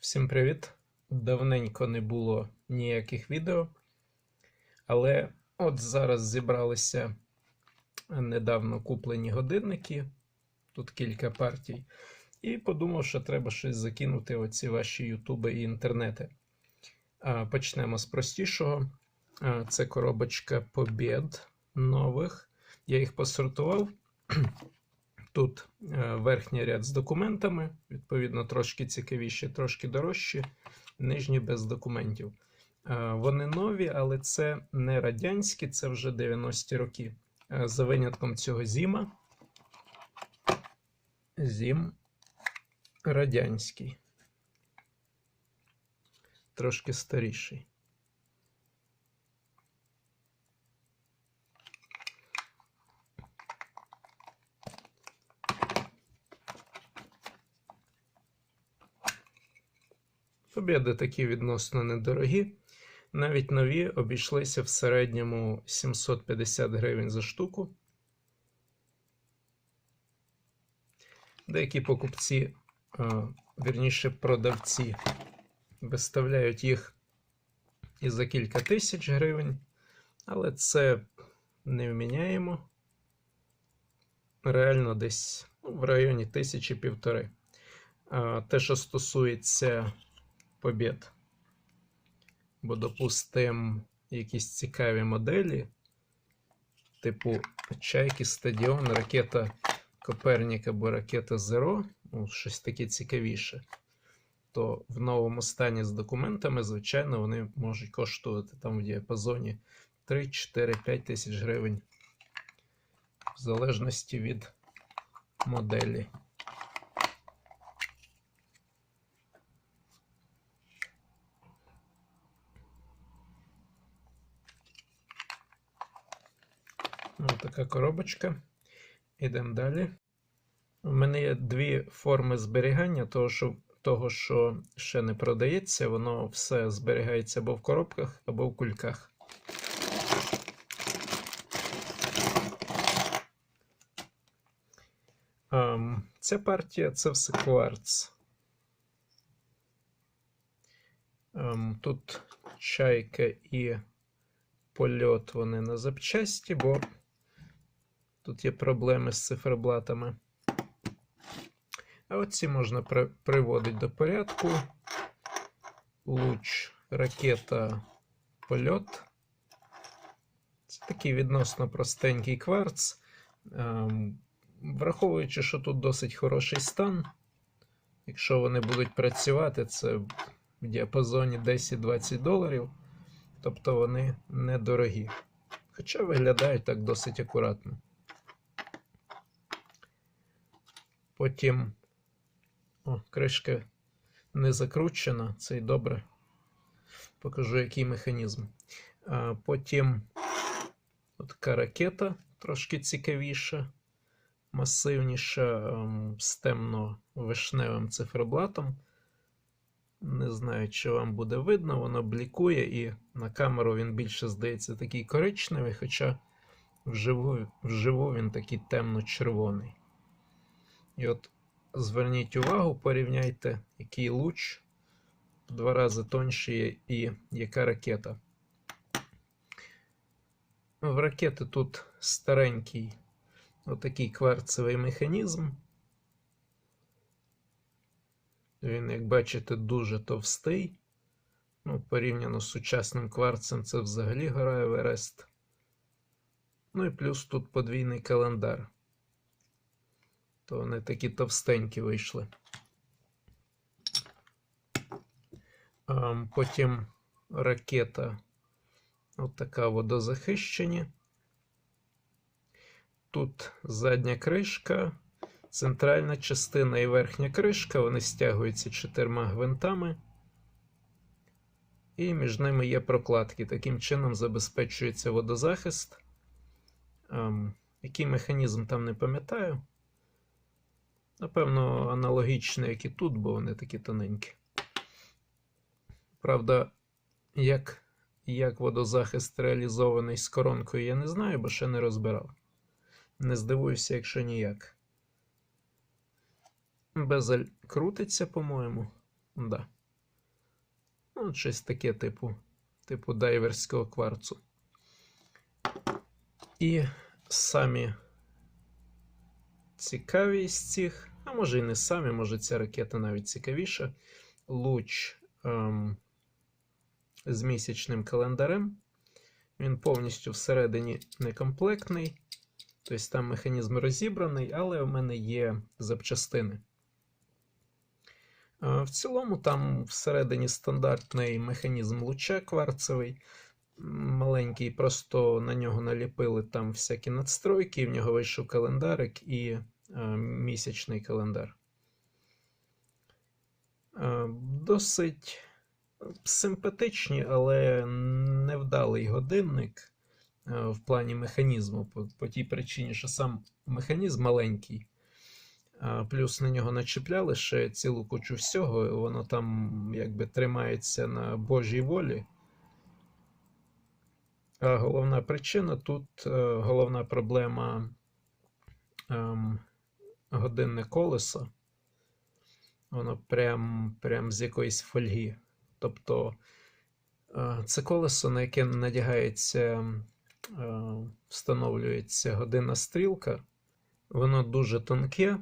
Всім привіт! Давненько не було ніяких відео, але от зараз зібралися недавно куплені годинники, тут кілька партій, і подумав, що треба щось закинути оці ваші ютуби і інтернети. Почнемо з простішого. Це коробочка побєд нових. Я їх посортував. Тут е, верхній ряд з документами, відповідно, трошки цікавіші, трошки дорожчі, нижні без документів. Е, Вони нові, але це не радянські, це вже 90-ті роки. Е, За винятком цього зіма. Зім радянський. Трошки старіший. Побєди такі відносно недорогі. Навіть нові обійшлися в середньому 750 гривень за штуку. Деякі покупці, а, вірніше продавці, виставляють їх і за кілька тисяч гривень, але це не вміняємо. Реально десь ну, в районі тисячі півтори. Те, що стосується побід. Бо, допустим, якісь цікаві моделі, типу Чайки, Стадіон, ракета Копернік або ракета Зеро, ну, щось таке цікавіше, то в новому стані з документами, звичайно, вони можуть коштувати там в діапазоні 3, 4, 5 тисяч гривень, в залежності від моделі. Ось така коробочка. Ідемо далі. У мене є дві форми зберігання, того що, того, що ще не продається, воно все зберігається або в коробках, або в кульках. Ем, Ця партія це все кварц. Ем, Тут чайка і польот вони на запчасті, бо тут є проблеми з циферблатами. А оці можна при приводити до порядку. Луч, ракета, польот. Це такий відносно простенький кварц. Ем, Враховуючи, що тут досить хороший стан. Якщо вони будуть працювати, це в діапазоні 10-20 доларів. Тобто вони недорогі. Хоча виглядають так досить акуратно. Потім о, кришка не закручена, це й добре. Покажу, який механізм. А, Потім така ракета трошки цікавіша, масивніша ем, з темно-вишневим циферблатом. Не знаю, чи вам буде видно, воно блікує, і на камеру він більше здається такий коричневий, хоча вживу, вживу він такий темно-червоний. І от зверніть увагу, порівняйте, який луч в два рази тонший і яка ракета. В ракети тут старенький отакий кварцевий механізм. Він, як бачите, дуже товстий. Ну, порівняно з сучасним кварцем, це взагалі гора Еверест. Ну і плюс тут подвійний календар. То вони такі товстенькі вийшли. Потім ракета отака водозахищені. Тут задня кришка. Центральна частина і верхня кришка, вони стягуються чотирма гвинтами, і між ними є прокладки. Таким чином забезпечується водозахист. Ем, який механізм там не пам'ятаю. Напевно, аналогічний, як і тут, бо вони такі тоненькі. Правда, як, як водозахист реалізований з коронкою, я не знаю, бо ще не розбирав. Не здивуюся, якщо ніяк. Безель крутиться, по-моєму. Да. Ну, щось таке типу, типу дайверського кварцу. І самі цікаві з цих, а може і не самі, може ця ракета навіть цікавіша. Луч ем, з місячним календарем. Він повністю всередині некомплектний. Тобто там механізм розібраний, але в мене є запчастини. Е, В цілому, там всередині стандартний механізм луча кварцевий. Маленький, просто на нього наліпили там всякі надстройки, в нього вийшов календарик і місячний календар. Е, Досить симпатичні, але невдалий годинник е, в плані механізму, по, тій причині, що сам механізм маленький. Плюс на нього начепляли ще цілу кучу всього, воно там якби тримається на Божій волі. А головна причина тут е, головна проблема ем, годинне колесо. Воно прям, прям з якоїсь фольги. Тобто е, це колесо, на яке надягається, е, встановлюється годинна стрілка. Воно дуже тонке, е,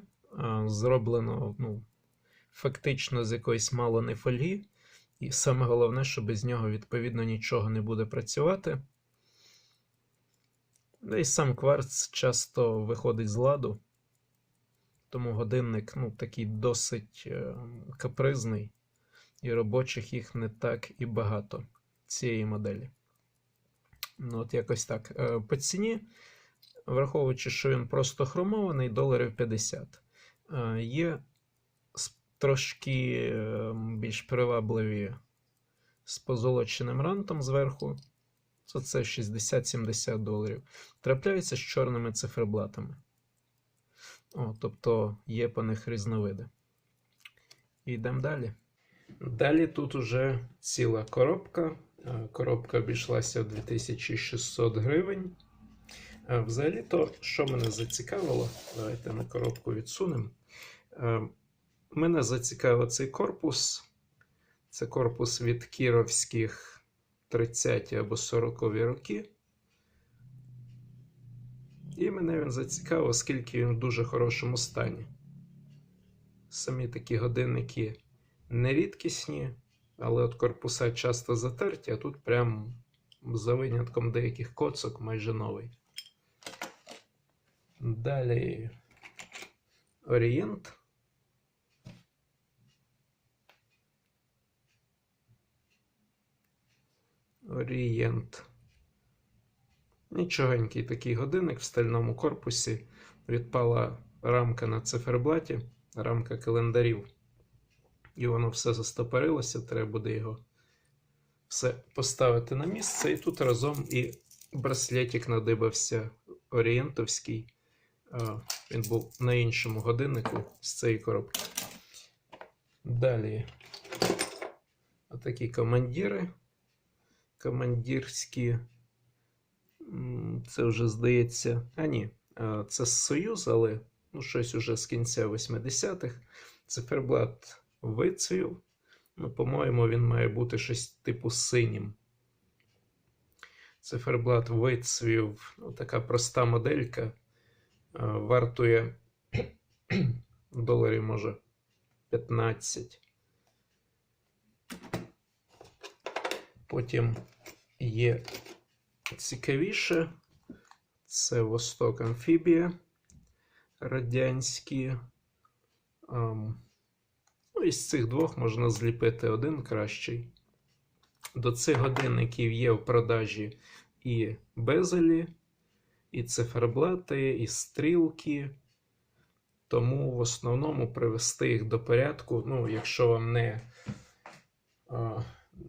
зроблено ну, фактично з якоїсь мало не фольги. І саме головне, що без нього, відповідно, нічого не буде працювати. Да і сам кварц часто виходить з ладу, тому годинник ну, такий досить е, капризний, і робочих їх не так і багато цієї моделі. Ну, от якось так. Е, По ціні, враховуючи, що він просто хромований, доларів 50. Е, Є трошки е, більш привабливі з позолоченим рантом зверху. Це 60-70 доларів. Трапляються з чорними циферблатами. О, тобто є по них різновиди. Йдемо далі. Далі тут уже ціла коробка. Е, Коробка обійшлася в 2600 гривень. Е, Взагалі-то, що мене зацікавило, давайте на коробку відсунемо. Е, Мене зацікавив цей корпус. Це корпус від кіровських 30 або 40 роки. І мене він зацікавив, оскільки він в дуже хорошому стані. Самі такі годинники не рідкісні, але от корпуса часто затерті, а тут прям за винятком деяких коцок майже новий. Далі Орієнт. Орієнт. Нічогенький такий годинник в стальному корпусі. Відпала рамка на циферблаті, рамка календарів. І воно все застопорилося, треба буде його все поставити на місце. І тут разом і браслетик надибався орієнтовський. Він був на іншому годиннику з цієї коробки. Далі отакі командіри. Командирські. Це вже здається. А ні, це Союз, але ну, щось уже з кінця 80-х. Циферблат вицвів. Ну, по-моєму, він має бути щось типу синім. Циферблат вицвів. Ну, така проста моделька. Вартує доларів, може, 15. Потім є цікавіше. Це Восток Амфібія радянські. Ам, Ну, із цих двох можна зліпити один кращий. До цих годинників є в продажі і безелі, і циферблати, і стрілки. Тому в основному привести їх до порядку. Ну, якщо вам не, а,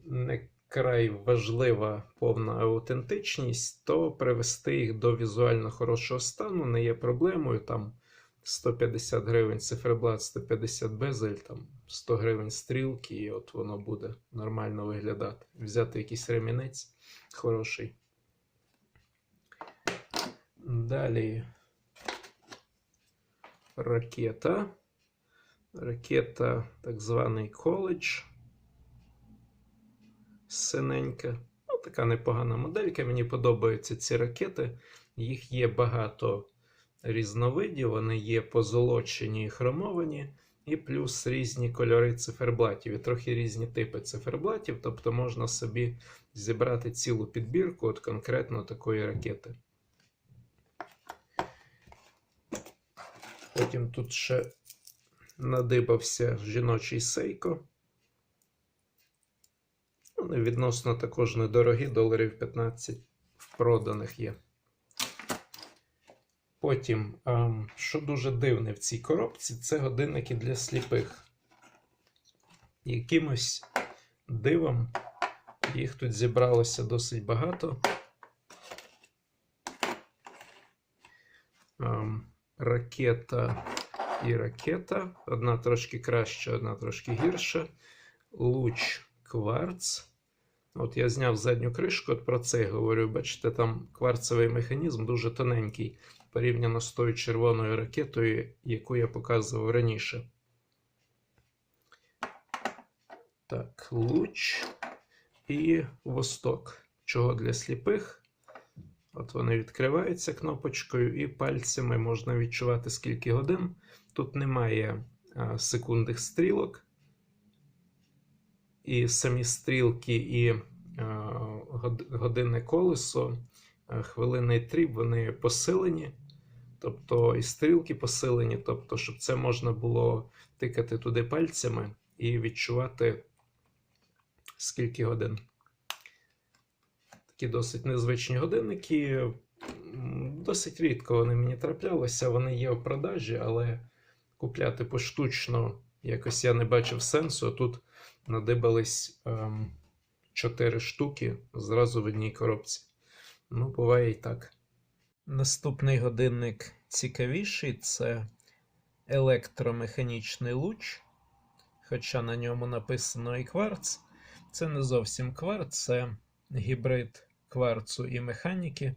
не край важлива повна аутентичність, то привести їх до візуально хорошого стану не є проблемою. Там 150 гривень циферблат, 150 безель, там 100 гривень стрілки, і от воно буде нормально виглядати. Взяти якийсь ремінець хороший. Далі ракета. Ракета, так званий коледж. Синенька. Ну, така непогана моделька. Мені подобаються ці ракети. Їх є багато різновидів, вони є позолочені і хромовані, і плюс різні кольори циферблатів, і трохи різні типи циферблатів, тобто можна собі зібрати цілу підбірку от конкретно такої ракети. Потім тут ще надибався жіночий сейко. Відносно також недорогі, доларів 15 в проданих є. Потім, ем, що дуже дивне в цій коробці, це годинники для сліпих. Якимось дивом їх тут зібралося досить багато. Ем, ракета і ракета. Одна трошки краща, одна трошки гірша. Луч кварц. От я зняв задню кришку, от про це я говорю. Бачите, там кварцевий механізм дуже тоненький порівняно з тою червоною ракетою, яку я показував раніше. Так, луч і восток. Чого для сліпих? От вони відкриваються кнопочкою, і пальцями можна відчувати скільки годин. Тут немає а, секундних стрілок. І самі стрілки, і а, годинне колесо, а, хвилинний тріб, вони посилені. Тобто і стрілки посилені, тобто, щоб це можна було тикати туди пальцями і відчувати скільки годин. Такі досить незвичні годинники. Досить рідко вони мені траплялися, вони є в продажі, але купляти поштучно якось я не бачив сенсу. Тут надибались ем, 4 штуки зразу в одній коробці. Ну, буває і так. Наступний годинник цікавіший це електромеханічний луч. Хоча на ньому написано і кварц. Це не зовсім кварц, це гібрид кварцу і механіки.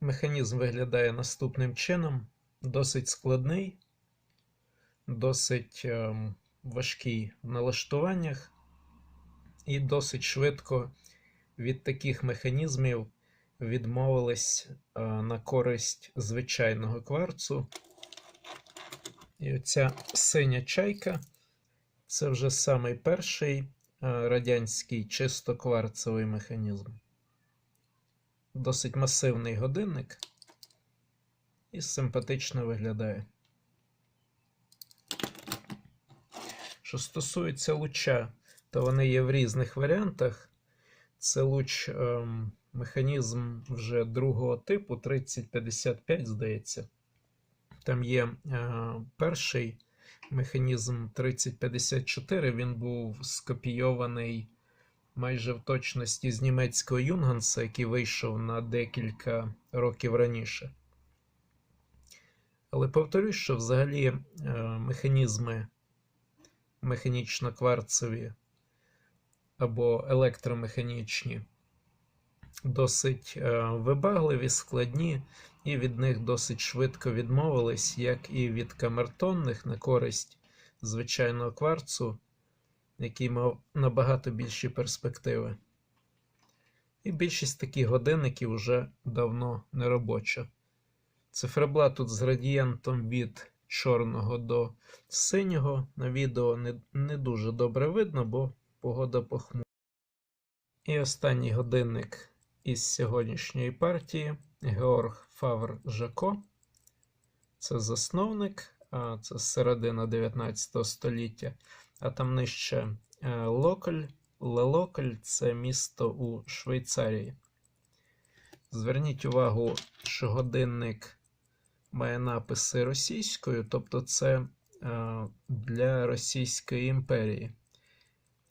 Механізм виглядає наступним чином: досить складний, досить е, важкий в налаштуваннях, і досить швидко від таких механізмів відмовились е, на користь звичайного кварцу. І оця синя чайка це вже самий перший е, радянський чисто кварцевий механізм. Досить масивний годинник і симпатично виглядає. Що стосується луча, то вони є в різних варіантах. Це луч ем, механізм вже другого типу 3055, здається. Там є е, перший механізм 3054, він був скопійований майже в точності з німецького Юнганса, який вийшов на декілька років раніше. Але повторюсь, що взагалі е, механізми механічно-кварцеві або електромеханічні досить е, вибагливі, складні, і від них досить швидко відмовились, як і від камертонних на користь звичайного кварцу, який мав набагато більші перспективи. І більшість таких годинників вже давно не робоча. Циферблат тут з градієнтом від чорного до синього. На відео не, не дуже добре видно, бо погода похмура. І останній годинник із сьогоднішньої партії Георг Фавр Жако. Це засновник, а це середина 19 століття. А там нижче е, Локоль. Лелоколь це місто у Швейцарії. Зверніть увагу, що годинник має написи російською, тобто це е, для Російської імперії.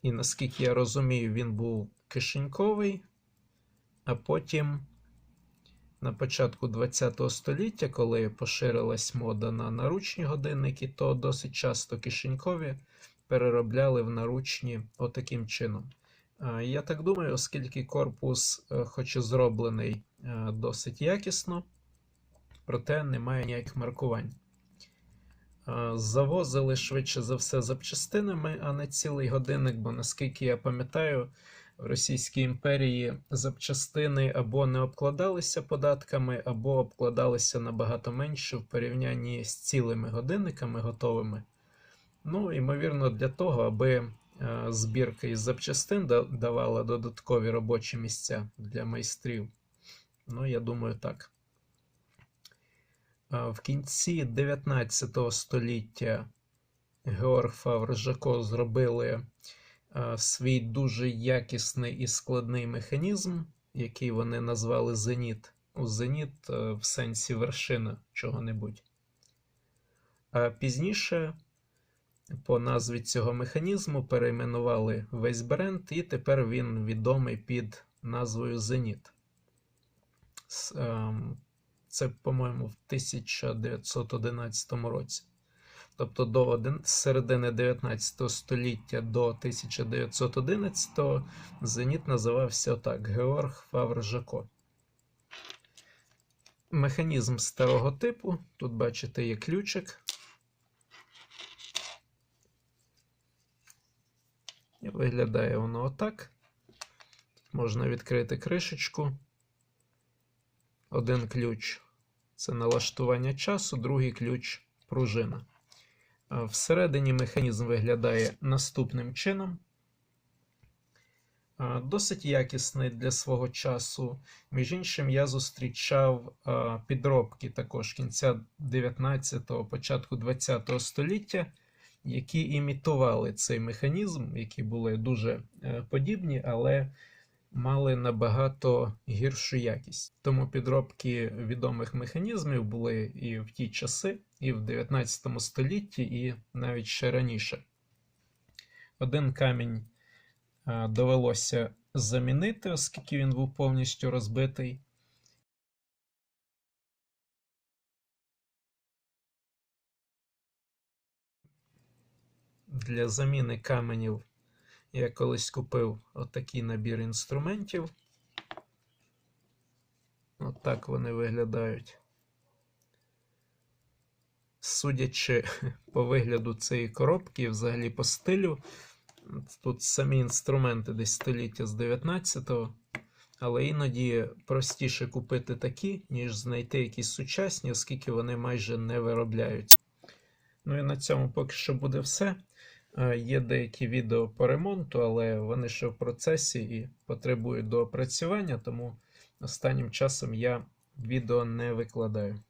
І наскільки я розумію, він був кишеньковий, а потім на початку ХХ століття, коли поширилась мода на наручні годинники, то досить часто кишенькові переробляли в наручні отаким чином. Я так думаю, оскільки корпус, е, хоч і зроблений е, досить якісно, проте немає ніяких маркувань. е, завозили швидше за все запчастинами, а не цілий годинник, бо наскільки я пам'ятаю, в Російській імперії запчастини або не обкладалися податками, або обкладалися набагато менше в порівнянні з цілими годинниками готовими. Ну, ймовірно, для того, аби е, збірка із запчастин давала додаткові робочі місця для майстрів. Ну, я думаю, так. А В кінці 19 століття Георг Фавр Жако зробили свій дуже якісний і складний механізм, який вони назвали Зеніт. У Зеніт е, в сенсі вершина чого-небудь. А пізніше по назві цього механізму перейменували весь бренд, і тепер він відомий під назвою Зеніт. Це, по-моєму, в 1911 році. Тобто до середини 19 століття до 1911 Зеніт називався отак Георг Фавр Жако. Механізм старого типу. Тут бачите є ключик. І виглядає воно отак. Можна відкрити кришечку. Один ключ це налаштування часу, другий ключ пружина. Всередині механізм виглядає наступним чином. Досить якісний для свого часу. Між іншим, я зустрічав підробки також кінця 19-го, початку 20-го століття, які імітували цей механізм, які були дуже е, подібні, але мали набагато гіршу якість. Тому підробки відомих механізмів були і в ті часи, і в 19 столітті, і навіть ще раніше. Один камінь а, довелося замінити, оскільки він був повністю розбитий. Для заміни каменів я колись купив отакий набір інструментів. Отак вони виглядають. Судячи по вигляду цієї коробки і взагалі по стилю, тут самі інструменти десь століття з 19-го, але іноді простіше купити такі, ніж знайти якісь сучасні, оскільки вони майже не виробляються. Ну і на цьому поки що буде все. Е, Є деякі відео по ремонту, але вони ще в процесі і потребують доопрацювання, тому останнім часом я відео не викладаю.